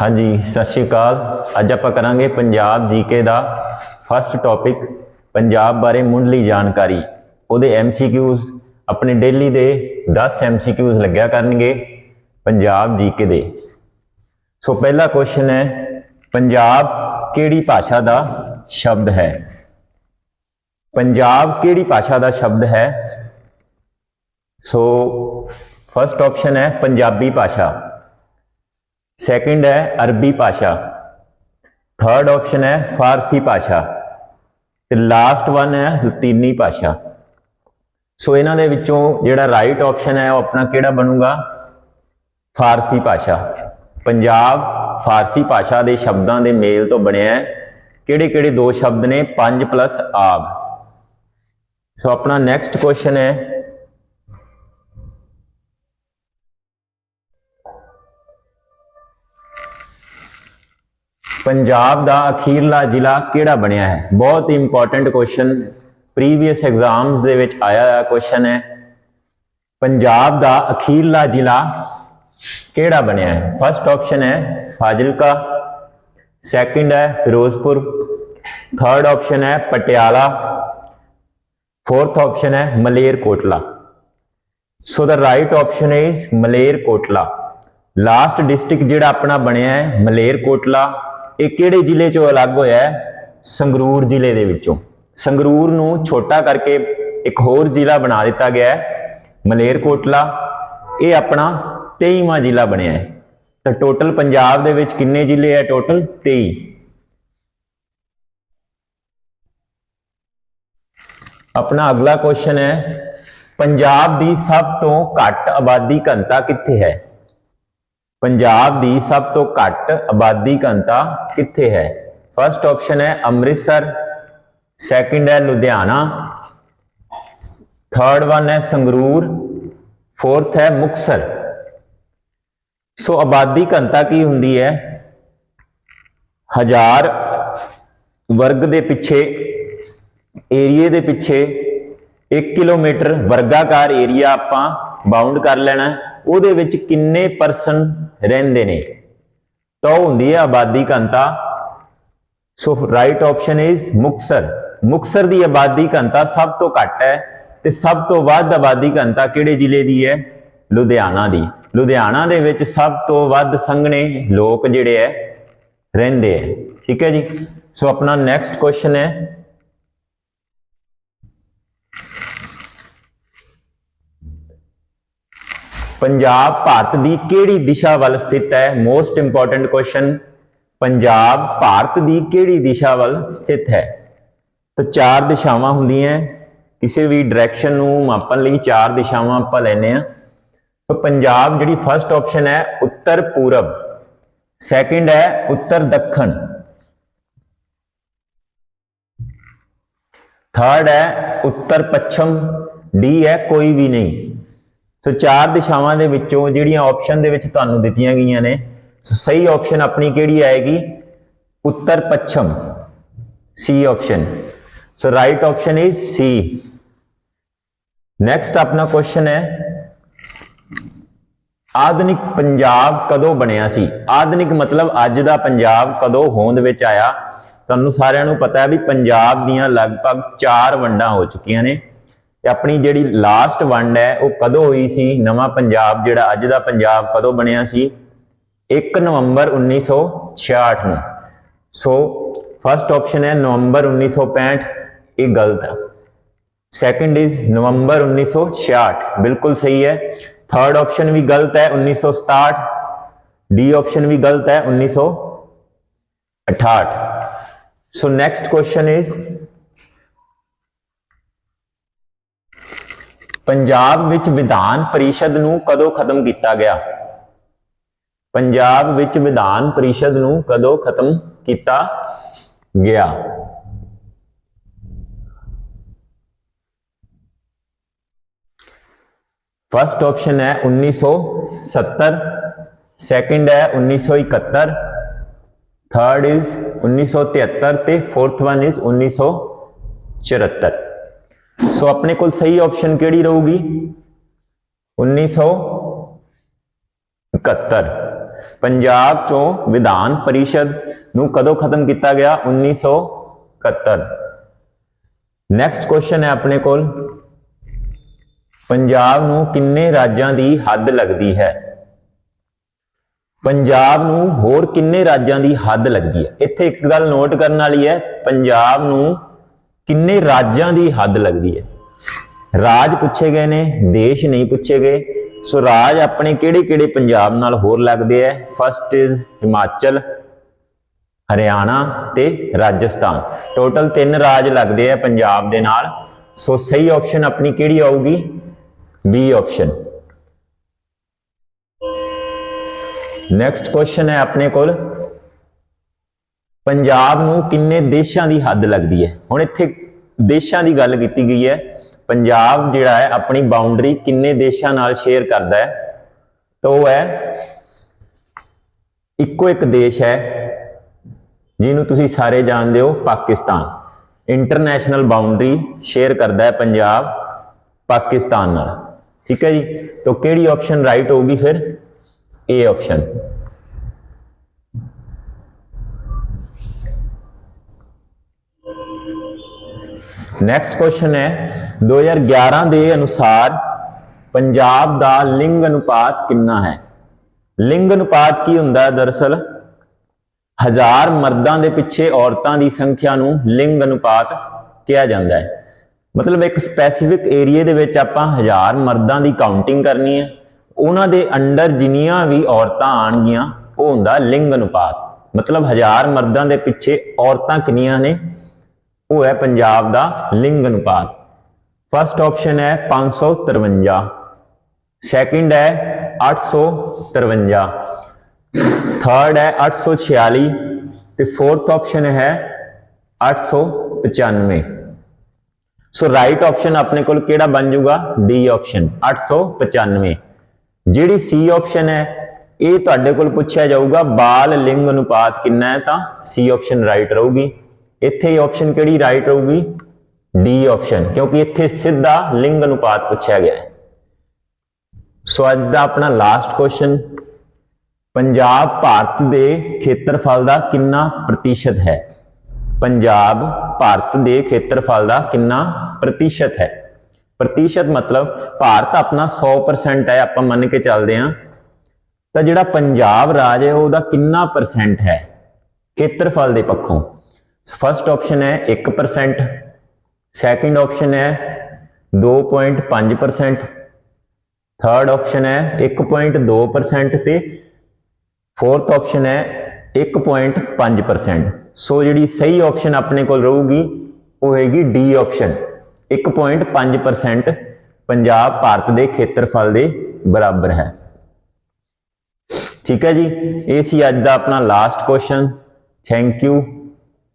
ਹਾਂਜੀ, ਸਤਿ ਸ਼੍ਰੀ ਅਕਾਲ। ਅੱਜ ਆਪਾਂ ਕਰਾਂਗੇ ਪੰਜਾਬ ਜੀਕੇ ਦਾ ਫਸਟ ਟੌਪਿਕ ਪੰਜਾਬ ਬਾਰੇ ਮੁੱਢਲੀ ਜਾਣਕਾਰੀ। ਉਹਦੇ ਐਮਸੀਕਿਊਜ਼ ਆਪਣੇ ਡੇਲੀ ਦੇ 10 ਐਮਸੀਕਿਊਜ਼ ਲੱਗਿਆ ਕਰਨਗੇ ਪੰਜਾਬ ਜੀਕੇ ਦੇ। ਸੋ ਪਹਿਲਾ ਕੁਐਸਚਨ ਹੈ, ਪੰਜਾਬ ਕਿਹੜੀ ਭਾਸ਼ਾ ਦਾ ਸ਼ਬਦ ਹੈ? ਪੰਜਾਬ ਕਿਹੜੀ ਭਾਸ਼ਾ ਦਾ ਸ਼ਬਦ ਹੈ? ਸੋ ਫਸਟ ਆਪਸ਼ਨ ਹੈ ਪੰਜਾਬੀ ਭਾਸ਼ਾ। ਸੈਕਿੰਡ ਹੈ ਅਰਬੀ ਭਾਸ਼ਾ। ਥਰਡ ਆਪਸ਼ਨ ਹੈ ਫਾਰਸੀ ਭਾਸ਼ਾ। ਤੇ ਲਾਸਟ ਵਨ ਹੈ ਲਤੀਨੀ ਭਾਸ਼ਾ। ਸੋ ਇਹਨਾਂ ਦੇ ਵਿੱਚੋਂ ਜਿਹੜਾ ਰਾਈਟ ਆਪਸ਼ਨ ਹੈ ਉਹ ਆਪਣਾ ਕਿਹੜਾ ਬਣੂਗਾ? ਫਾਰਸੀ ਭਾਸ਼ਾ। ਪੰਜਾਬ ਫਾਰਸੀ ਭਾਸ਼ਾ ਦੇ ਸ਼ਬਦਾਂ ਦੇ ਮੇਲ ਤੋਂ ਬਣਿਆ ਹੈ। ਕਿਹੜੇ ਕਿਹੜੇ ਦੋ ਸ਼ਬਦ ਨੇ? 5 ਪਲੱਸ ਆਗ ਸੋ ਆਪਣਾ ਨੈਕਸਟ ਕੁਐਸਚਨ ਹੈ ਪੰਜਾਬ ਦਾ ਅਖੀਰਲਾ ਜ਼ਿਲ੍ਹਾ ਕਿਹੜਾ ਬਣਿਆ ਹੈ? ਬਹੁਤ ਹੀ ਇੰਪੋਰਟੈਂਟ ਕੁਐਸਚਨ ਪ੍ਰੀਵੀਅਸ ਐਗਜ਼ਾਮਸ ਦੇ ਵਿੱਚ ਆਇਆ ਹੋਇਆ ਕੁਐਸਚਨ ਹੈ। ਪੰਜਾਬ ਦਾ ਅਖੀਰਲਾ ਜ਼ਿਲ੍ਹਾ ਕਿਹੜਾ ਬਣਿਆ ਹੈ? ਫਸਟ ਆਪਸ਼ਨ ਹੈ ਫਾਜ਼ਿਲਕਾ ਸੈਕਿੰਡ ਹੈ ਫਿਰੋਜ਼ਪੁਰ ਥਰਡ ਆਪਸ਼ਨ ਹੈ ਪਟਿਆਲਾ ਫੋਰਥ ਆਪਸ਼ਨ ਹੈ Malerkotla. So the right option is Malerkotla. Last district ਜਿਹੜਾ ਆਪਣਾ ਬਣਿਆ ਹੈ ਮਲੇਰਕੋਟਲਾ। ਇਹ ਕਿਹੜੇ ਜ਼ਿਲ੍ਹੇ ਚੋਂ ਅਲੱਗ ਹੋਇਆ ਹੈ? ਸੰਗਰੂਰ ਜ਼ਿਲ੍ਹੇ ਦੇ ਵਿੱਚੋਂ। ਸੰਗਰੂਰ ਨੂੰ ਛੋਟਾ ਕਰਕੇ ਇੱਕ ਹੋਰ ਜ਼ਿਲ੍ਹਾ ਬਣਾ ਦਿੱਤਾ ਗਿਆ ਹੈ, ਮਲੇਰਕੋਟਲਾ। ਇਹ ਆਪਣਾ 23ਵਾਂ ਜ਼ਿਲ੍ਹਾ ਬਣਿਆ ਹੈ। ਤਾਂ ਟੋਟਲ ਪੰਜਾਬ ਦੇ ਵਿੱਚ ਕਿੰਨੇ ਜ਼ਿਲ੍ਹੇ ਹੈ ਟੋਟਲ? 23 ਆਪਣਾ ਅਗਲਾ ਕੁਐਸਚਨ ਹੈ, ਪੰਜਾਬ ਦੀ ਸਭ ਤੋਂ ਘੱਟ ਆਬਾਦੀ ਘਨਤਾ ਕਿੱਥੇ ਹੈ? ਪੰਜਾਬ ਦੀ ਸਭ ਤੋਂ ਘੱਟ ਆਬਾਦੀ ਘਨਤਾ ਕਿੱਥੇ ਹੈ? ਫਰਸਟ ਆਪਸ਼ਨ ਹੈ ਅੰਮ੍ਰਿਤਸਰ ਸੈਕਿੰਡ ਹੈ ਲੁਧਿਆਣਾ ਥਰਡ ਵਨ ਹੈ ਸੰਗਰੂਰ ਫੋਰਥ ਹੈ ਮੁਕਸਰ ਸੋ ਆਬਾਦੀ ਘਨਤਾ ਕੀ ਹੁੰਦੀ ਹੈ? ਹਜ਼ਾਰ ਵਰਗ ਦੇ ਪਿੱਛੇ, ਏਰੀਏ ਦੇ ਪਿੱਛੇ 1 ਕਿਲੋਮੀਟਰ ਵਰਗਾਕਾਰ ਏਰੀਆ ਆਪਾਂ ਬਾਉਂਡ ਕਰ ਲੈਣਾ ਹੈ। ਉਹਦੇ ਵਿੱਚ ਕਿੰਨੇ ਪਰਸਨ ਰਹਿੰਦੇ ਨੇ? ਤਾਂ ਉਹ ਹੁੰਦੀ ਹੈ ਆਬਾਦੀ ਘਨਤਾ so right option is Muktsar Muktsar ਦੀ ਆਬਾਦੀ ਘਨਤਾ ਸਭ ਤੋਂ ਘੱਟ ਹੈ ਤੇ ਸਭ ਤੋਂ ਵੱਧ ਆਬਾਦੀ ਘਨਤਾ ਕਿਹੜੇ ਜ਼ਿਲ੍ਹੇ ਦੀ ਹੈ? ਲੁਧਿਆਣਾ ਦੀ। ਲੁਧਿਆਣਾ ਦੇ ਵਿੱਚ ਸਭ ਤੋਂ ਵੱਧ ਸੰਘਣੇ ਲੋਕ ਜਿਹੜੇ ਹੈ, ਰਹਿੰਦੇ ਹੈ। ਠੀਕ ਹੈ ਜੀ? ਸੋ ਆਪਣਾ ਨੈਕਸਟ ਕੁਐਸਚਨ ਹੈ। ਪੰਜਾਬ ਭਾਰਤ ਦੀ ਕਿਹੜੀ ਦਿਸ਼ਾ ਵੱਲ ਸਥਿਤ ਹੈ? Most important question Punjab Bharat ਦੀ ਕਿਹੜੀ ਦਿਸ਼ਾ ਵੱਲ ਸਥਿਤ ਹੈ? ਤਾਂ ਚਾਰ ਦਿਸ਼ਾਵਾਂ ਹੁੰਦੀਆਂ ਕਿਸੇ ਵੀ ਡਾਇਰੈਕਸ਼ਨ ਨੂੰ ਮਾਪਣ ਲਈ ਚਾਰ ਦਿਸ਼ਾਵਾਂ ਆਪਾਂ ਲੈਨੇ ਆ ਤਾਂ ਪੰਜਾਬ ਜਿਹੜੀ ਫਰਸਟ ਆਪਸ਼ਨ ਹੈ, ਉੱਤਰ ਪੂਰਬ। ਸੈਕਿੰਡ ਹੈ, ਉੱਤਰ ਦੱਖਣ। ਥਰਡ ਹੈ, ਉੱਤਰ ਪੱਛਮ। ਡੀ ਹੈ, ਕੋਈ ਵੀ ਨਹੀਂ। ਸੋ ਚਾਰ ਦਿਸ਼ਾਵਾਂ ਦੇ ਵਿੱਚੋਂ ਜਿਹੜੀਆਂ ਆਪਸ਼ਨ ਦੇ ਵਿੱਚ ਤੁਹਾਨੂੰ ਦਿੱਤੀਆਂ ਗਈਆਂ ਨੇ, ਸੋ ਸਹੀ ਆਪਸ਼ਨ ਆਪਣੀ ਕਿਹੜੀ ਆਏਗੀ? ਉੱਤਰ ਪੱਛਮ। C option so right option is C next ਆਪਣਾ ਕੁਐਸਚਨ ਹੈ, ਆਧੁਨਿਕ ਪੰਜਾਬ ਕਦੋਂ ਬਣਿਆ ਸੀ? ਆਧੁਨਿਕ ਮਤਲਬ ਅੱਜ ਦਾ ਪੰਜਾਬ ਕਦੋਂ ਹੋਂਦ ਵਿੱਚ ਆਇਆ? ਤੁਹਾਨੂੰ ਸਾਰਿਆਂ ਨੂੰ ਪਤਾ ਹੈ ਵੀ ਪੰਜਾਬ ਦੀਆਂ ਲਗਭਗ 4 ਵੰਡਾਂ ਹੋ ਚੁੱਕੀਆਂ ਨੇ। ਤੇ ਆਪਣੀ ਜਿਹੜੀ ਲਾਸਟ ਵੰਡ ਹੈ, ਉਹ ਕਦੋਂ ਹੋਈ ਸੀ? ਨਵਾਂ ਪੰਜਾਬ ਜਿਹੜਾ ਅੱਜ ਦਾ ਪੰਜਾਬ ਕਦੋਂ ਬਣਿਆ ਸੀ? 1 ਨਵੰਬਰ 1966 ਨੂੰ। ਸੋ ਫਰਸਟ ਆਪਸ਼ਨ ਹੈ ਨਵੰਬਰ 1965 ਇਹ ਗਲਤ ਹੈ। ਸੈਕੰਡ ਇਜ਼ ਨਵੰਬਰ 1966 ਬਿਲਕੁਲ ਸਹੀ ਹੈ। ਥਰਡ ਆਪਸ਼ਨ ਵੀ ਗਲਤ ਹੈ 1967 ਡੀ ਆਪਸ਼ਨ ਵੀ ਗਲਤ ਹੈ 1968 so next question is Punjab ਵਿੱਚ ਵਿਧਾਨ ਪਰਿਸ਼ਦ ਨੂੰ ਕਦੋਂ ਖਤਮ ਕੀਤਾ ਗਿਆ? ਪੰਜਾਬ ਵਿੱਚ ਵਿਧਾਨ ਪਰਿਸ਼ਦ ਨੂੰ ਕਦੋਂ ਖਤਮ ਕੀਤਾ ਗਿਆ? ਫਰਸਟ ਆਪਸ਼ਨ ਹੈ 1970 ਸੈਕਿੰਡ ਹੈ 1971 ਥਰਡ ਇਜ਼ 1973 ਤੇ ਫੋਰਥ ਵਨ ਇਜ਼ 1974 ਸੋ ਆਪਣੇ ਕੋਲ ਸਹੀ ਆਪਸ਼ਨ ਕਿਹੜੀ ਰਹੂਗੀ? 1971 ਪੰਜਾਬ ਤੋਂ ਵਿਧਾਨ ਪਰਿਸ਼ਦ ਨੂੰ ਕਦੋਂ ਖਤਮ ਕੀਤਾ ਗਿਆ? 1971 ਨੈਕਸਟ ਕੁਐਸਚਨ ਹੈ ਆਪਣੇ ਕੋਲ। ਪੰਜਾਬ ਨੂੰ ਕਿੰਨੇ ਰਾਜਾਂ ਦੀ ਹੱਦ ਲੱਗਦੀ ਹੈ? ਪੰਜਾਬ ਨੂੰ ਹੋਰ ਕਿੰਨੇ ਰਾਜਾਂ ਦੀ ਹੱਦ ਲੱਗਦੀ ਹੈ? ਇੱਥੇ ਇੱਕ ਗੱਲ ਨੋਟ ਕਰਨ ਵਾਲੀ ਹੈ, ਪੰਜਾਬ ਨੂੰ ਕਿੰਨੇ ਰਾਜਾਂ ਦੀ ਹੱਦ ਲੱਗਦੀ ਹੈ? ਰਾਜ ਪੁੱਛੇ ਗਏ ਨੇ, ਦੇਸ਼ ਨਹੀਂ ਪੁੱਛੇ ਗਏ। ਸੋ ਰਾਜ ਆਪਣੇ ਕਿਹੜੇ ਕਿਹੜੇ ਪੰਜਾਬ ਨਾਲ ਹੋਰ ਲੱਗਦੇ ਹੈ? ਫਸਟ ਇਜ਼ ਹਿਮਾਚਲ, ਹਰਿਆਣਾ ਤੇ ਰਾਜਸਥਾਨ। ਟੋਟਲ ਤਿੰਨ ਰਾਜ ਲੱਗਦੇ ਆ ਪੰਜਾਬ ਦੇ ਨਾਲ। ਸੋ ਸਹੀ ਆਪਸ਼ਨ ਆਪਣੀ ਕਿਹੜੀ ਆਊਗੀ? ਬੀ ਆਪਸ਼ਨ ਨੈਕਸਟ ਕੁਐਸਚਨ ਹੈ ਆਪਣੇ ਕੋਲ। ਪੰਜਾਬ ਨੂੰ ਕਿੰਨੇ ਦੇਸ਼ਾਂ ਦੀ ਹੱਦ ਲੱਗਦੀ ਹੈ? ਹੁਣ ਇੱਥੇ ਦੇਸ਼ਾਂ ਦੀ ਗੱਲ ਕੀਤੀ ਗਈ ਹੈ। ਪੰਜਾਬ ਜਿਹੜਾ ਹੈ, ਆਪਣੀ ਬਾਉਂਡਰੀ ਕਿੰਨੇ ਦੇਸ਼ਾਂ ਨਾਲ ਸ਼ੇਅਰ ਕਰਦਾ ਹੈ? ਤਾਂ ਉਹ ਹੈ, ਇੱਕੋ ਇੱਕ ਦੇਸ਼ ਹੈ, ਜਿਹਨੂੰ ਤੁਸੀਂ ਸਾਰੇ ਜਾਣਦੇ ਹੋ, ਪਾਕਿਸਤਾਨ। ਇੰਟਰਨੈਸ਼ਨਲ ਬਾਉਂਡਰੀ ਸ਼ੇਅਰ ਕਰਦਾ ਹੈ ਪੰਜਾਬ, ਪਾਕਿਸਤਾਨ ਨਾਲ। ਠੀਕ ਹੈ ਜੀ? ਤਾਂ ਕਿਹੜੀ ਆਪਸ਼ਨ ਰਾਈਟ ਹੋਊਗੀ ਫਿਰ? ਏ ਆਪਸ਼ਨ ਨੈਕਸਟ ਕੁਐਸਚਨ ਹੈ 2011 ਦੇ ਅਨੁਸਾਰ ਪੰਜਾਬ ਦਾ ਲਿੰਗ ਅਨੁਪਾਤ ਕਿੰਨਾ ਹੈ? ਲਿੰਗ ਅਨੁਪਾਤ ਕੀ ਹੁੰਦਾ ਹੈ ਦਰਅਸਲ ਹਜ਼ਾਰ ਮਰਦਾਂ ਦੇ ਪਿੱਛੇ ਔਰਤਾਂ ਦੀ ਸੰਖਿਆ ਨੂੰ ਲਿੰਗ ਅਨੁਪਾਤ ਕਿਹਾ ਜਾਂਦਾ ਹੈ। ਮਤਲਬ ਇੱਕ ਸਪੈਸੀਫਿਕ ਏਰੀਆ ਦੇ ਵਿੱਚ ਆਪਾਂ ਹਜ਼ਾਰ ਮਰਦਾਂ ਦੀ ਕਾਊਂਟਿੰਗ ਕਰਨੀ ਹੈ। ਉਹਨਾਂ ਦੇ ਅੰਡਰ ਜਿੰਨੀਆਂ ਵੀ ਔਰਤਾਂ ਆਣਗੀਆਂ ਉਹ ਹੁੰਦਾ ਲਿੰਗ ਅਨੁਪਾਤ। ਮਤਲਬ ਹਜ਼ਾਰ ਮਰਦਾਂ ਦੇ ਪਿੱਛੇ ਔਰਤਾਂ ਕਿੰਨੀਆਂ ਨੇ? ਉਹ ਹੈ ਪੰਜਾਬ ਦਾ ਲਿੰਗ ਅਨੁਪਾਤ ਫਸਟ ਆਪਸ਼ਨ ਹੈ 553 ਸੈਕਿੰਡ ਹੈ 853 ਥਰਡ ਹੈ 846 ਤੇ ਫੋਰਥ ਆਪਸ਼ਨ ਹੈ 895 ਸੋ ਰਾਈਟ ਆਪਸ਼ਨ ਆਪਣੇ ਕੋਲ ਕਿਹੜਾ ਬਣ ਜਾਊਗਾ? ਡੀ ਆਪਸ਼ਨ 895 ਜਿਹੜੀ ਸੀ ਆਪਸ਼ਨ ਹੈ, ਇਹ ਤੁਹਾਡੇ ਕੋਲ ਪੁੱਛਿਆ ਜਾਊਗਾ, ਬਾਲ ਲਿੰਗ ਅਨੁਪਾਤ ਕਿੰਨਾ ਹੈ ਤਾਂ ਸੀ ਆਪਸ਼ਨ ਰਾਈਟ ਰਹੂਗੀ। ਇੱਥੇ ਆਪਸ਼ਨ ਕਿਹੜੀ ਰਾਈਟ ਰਹੂਗੀ? ਡੀ ਆਪਸ਼ਨ ਕਿਉਂਕਿ ਇੱਥੇ ਸਿੱਧਾ ਲਿੰਗ ਅਨੁਪਾਤ ਪੁੱਛਿਆ ਗਿਆ ਹੈ। ਸੋ ਅੱਜ ਦਾ ਆਪਣਾ ਲਾਸਟ ਕੁਐਸਚਨ ਪੰਜਾਬ ਭਾਰਤ ਦੇ ਖੇਤਰਫਲ ਦਾ ਕਿੰਨਾ ਪ੍ਰਤੀਸ਼ਤ ਹੈ? ਪੰਜਾਬ ਭਾਰਤ ਦੇ ਖੇਤਰਫਲ ਦਾ ਕਿੰਨਾ ਪ੍ਰਤੀਸ਼ਤ ਹੈ? ਪ੍ਰਤੀਸ਼ਤ ਮਤਲਬ ਭਾਰਤ ਆਪਣਾ 100% ਹੈ, ਆਪਾਂ ਮੰਨ ਕੇ ਚੱਲਦੇ ਹਾਂ। ਤਾਂ ਜਿਹੜਾ ਪੰਜਾਬ ਰਾਜ ਹੈ, ਉਹਦਾ ਕਿੰਨਾ ਪਰਸੈਂਟ ਹੈ? ਖੇਤਰਫਲ ਦੇ ਪੱਖੋਂ। ਫਸਟ ਆਪਸ਼ਨ ਹੈ 1% ਸੈਕਿੰਡ ਆਪਸ਼ਨ ਹੈ 2.5% ਥਰਡ ਆਪਸ਼ਨ ਹੈ 1.2% ਤੇ ਫੋਰਥ ਆਪਸ਼ਨ ਹੈ 1.5% ਸੋ ਜਿਹੜੀ ਸਹੀ ਆਪਸ਼ਨ ਆਪਣੇ ਕੋਲ ਰਹੂਗੀ ਉਹ ਹੈਗੀ ਡੀ ਆਪਸ਼ਨ 1.5% ਪੰਜਾਬ ਭਾਰਤ ਦੇ ਖੇਤਰਫਲ ਦੇ ਬਰਾਬਰ ਹੈ ਠੀਕ ਹੈ ਜੀ ਇਹ ਸੀ ਅੱਜ ਦਾ ਆਪਣਾ ਲਾਸਟ ਕੁਐਸਚਨ ਥੈਂਕ ਯੂ